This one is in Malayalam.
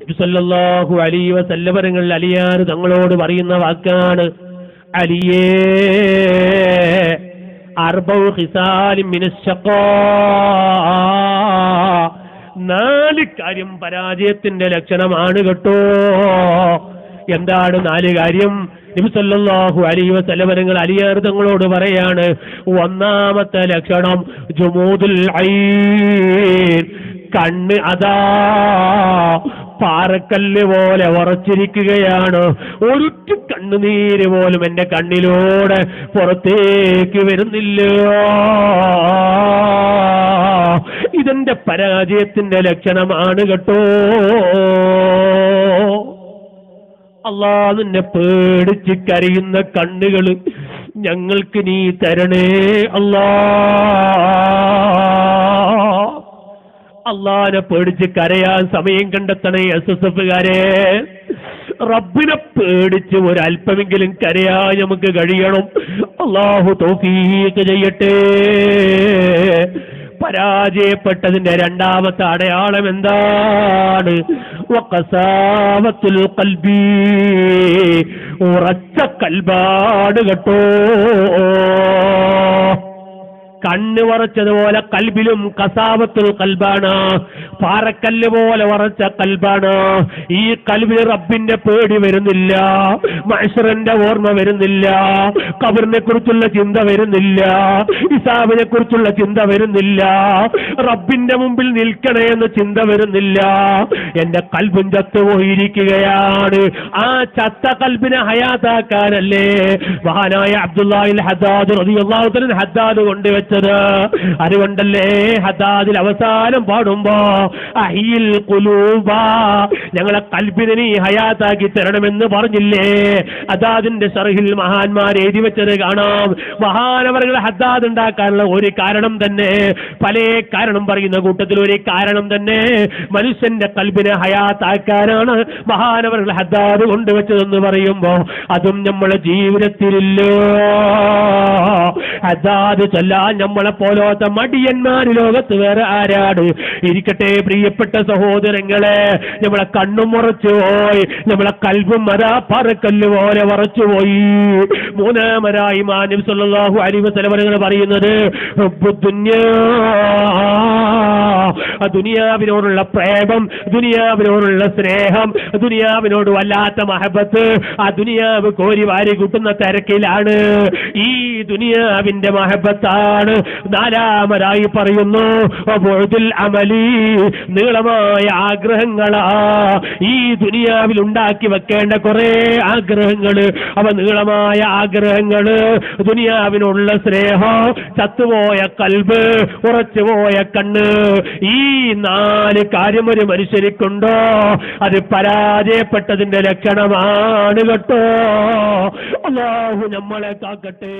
നബിസല്ലാഹു അലി വസല്ലവരങ്ങൾ അലിയാർ തങ്ങളോട് പറയുന്ന വാക്കാണ് അലിയേ. അർബൗ ഹിസാലിം നാല് കാര്യം പരാജയത്തിന്റെ ലക്ഷണമാണ് കേട്ടോ. എന്താണ് നാല് കാര്യം? നബിസല്ലാഹു അലൈഹി വസല്ലമരങ്ങൾ അലിയാർത്ഥങ്ങളോട് പറയാണ്. ഒന്നാമത്തെ ലക്ഷണം ജുമൂദുൽ കണ്ണ് അതാ. പാറക്കല്ല് പോലെ ഉറച്ചിരിക്കുകയാണ്. ഒരു കണ്ണുനീര് പോലും എന്റെ കണ്ണിലൂടെ പുറത്തേക്ക് വരുന്നില്ല. ഇതെന്റെ പരാജയത്തിന്റെ ലക്ഷണമാണ് കേട്ടോ. അള്ളാ നിന്നെ പേടിച്ച് കരയുന്ന കണ്ണുകൾ ഞങ്ങൾക്ക് നീ തരണേ അല്ലാ അള്ളാനെ പേടിച്ച് കരയാൻ സമയം കണ്ടെത്തണേ എസ് എസ് എഫുകാരെ റബ്ബിനെ പേടിച്ച് ഒരല്പമെങ്കിലും കരയാൻ നമുക്ക് കഴിയണം. അള്ളാഹു തോഫീക്ക് ചെയ്യട്ടെ. പരാജയപ്പെട്ടതിന്റെ രണ്ടാമത്തെ അടയാളം എന്താണ്? കൽബി ഉറച്ച കൽബാട് കേട്ടോ. കണ്ണ് വറച്ചതുപോലെ കൽബിലും കസാവത്തുൽ കൽബാണ്. പാറക്കല്ല് പോലെ വറച്ച കൽബാണ്. ഈ കൽബിൽ റബ്ബിന്റെ പേടി വരുന്നില്ല. മനുഷ്യന്റെ ഓർമ്മ വരുന്നില്ല. കബറിനെ കുറിച്ചുള്ള ചിന്ത വരുന്നില്ല. ഇസാബിനെ കുറിച്ചുള്ള ചിന്ത വരുന്നില്ല. റബ്ബിന്റെ മുമ്പിൽ നിൽക്കണേ എന്ന ചിന്ത വരുന്നില്ല. എന്റെ കൽബും ചത്തുപോയിരിക്കുകയാണ് ആ ചത്ത കൽബിനെ ഹയാതാക്കാനല്ലേ മഹാനായ അബ്ദുല്ലാഹിൽ ഹദ്ദാദ് ഹദാദ് തആല ഹദ്ദാദ് അതുകൊണ്ടല്ലേ ഹദാദിൽ അവസാനം പാടുമ്പോ അഹിയിൽ കുലൂബ ഞങ്ങളെ കൽബിനെ ഹയാത്താക്കി തരണമെന്ന് പറഞ്ഞില്ലേ? ഹദാദിന്റെ സർഹിൽ മഹാന്മാർ എഴുതി വെച്ചത് കാണാം. മഹാനവറുകൾ ഹദാദ് ഉണ്ടാക്കാനുള്ള ഒരു കാരണം തന്നെ പല കാരണം പറയുന്ന കൂട്ടത്തിൽ ഒരു കാരണം തന്നെ മനുഷ്യന്റെ കൽബിനെ ഹയാത്താക്കാനാണ് മഹാനവറുകൾ ഹദാദ് കൊണ്ടുവച്ചതെന്ന് പറയുമ്പോ അതും നമ്മളെ ജീവിതത്തിലില്ലോ. ഹദ്ദാദ് ചൊല്ലാൻ നമ്മളെ പോലോത്ത മടിയന്മാർ ലോകത്ത് വേറെ ആരാട് ഇരിക്കട്ടെ പ്രിയപ്പെട്ട സഹോദരങ്ങളെ നമ്മളെ കണ്ണും മുറച്ചു പോയി നമ്മളെ കൽവും മതാ പറക്കല്ല് പോലെ വറച്ചു പോയി. മൂന്നാമരായി മാനം സല്ലല്ലാഹു അലൈഹി വസല്ലം പറയുന്നത് ദുനിയാവിനോടുള്ള പ്രേമം ദുനിയാവിനോടുള്ള സ്നേഹം ദുനിയാവിനോട് വല്ലാത്ത മഹബത്ത് ആ ദുനിയാവ് കോരി വാരി കൂട്ടുന്ന തിരക്കിലാണ്. ഈ ദുനിയാവിന്റെ മഹബത്താണ്. നാലാമതായി പറയുന്നു അമലി നീളമായ ആഗ്രഹങ്ങളാ. ഈ ദുനിയാവിൽ ഉണ്ടാക്കി വെക്കേണ്ട കുറെ ആഗ്രഹങ്ങൾ അവ നീളമായ ആഗ്രഹങ്ങൾ ദുനിയാവിനുള്ള സ്നേഹം ചത്തുപോയ കൽബ് ഉറച്ചുപോയ കണ്ണ്. ഈ നാല് കാര്യം ഒരു മനുഷ്യരിക്കുണ്ടോ അത് പരാജയപ്പെട്ടതിന്റെ ലക്ഷണമാണ് കേട്ടോ. അള്ളാഹു നമ്മളെ കാക്കട്ടെ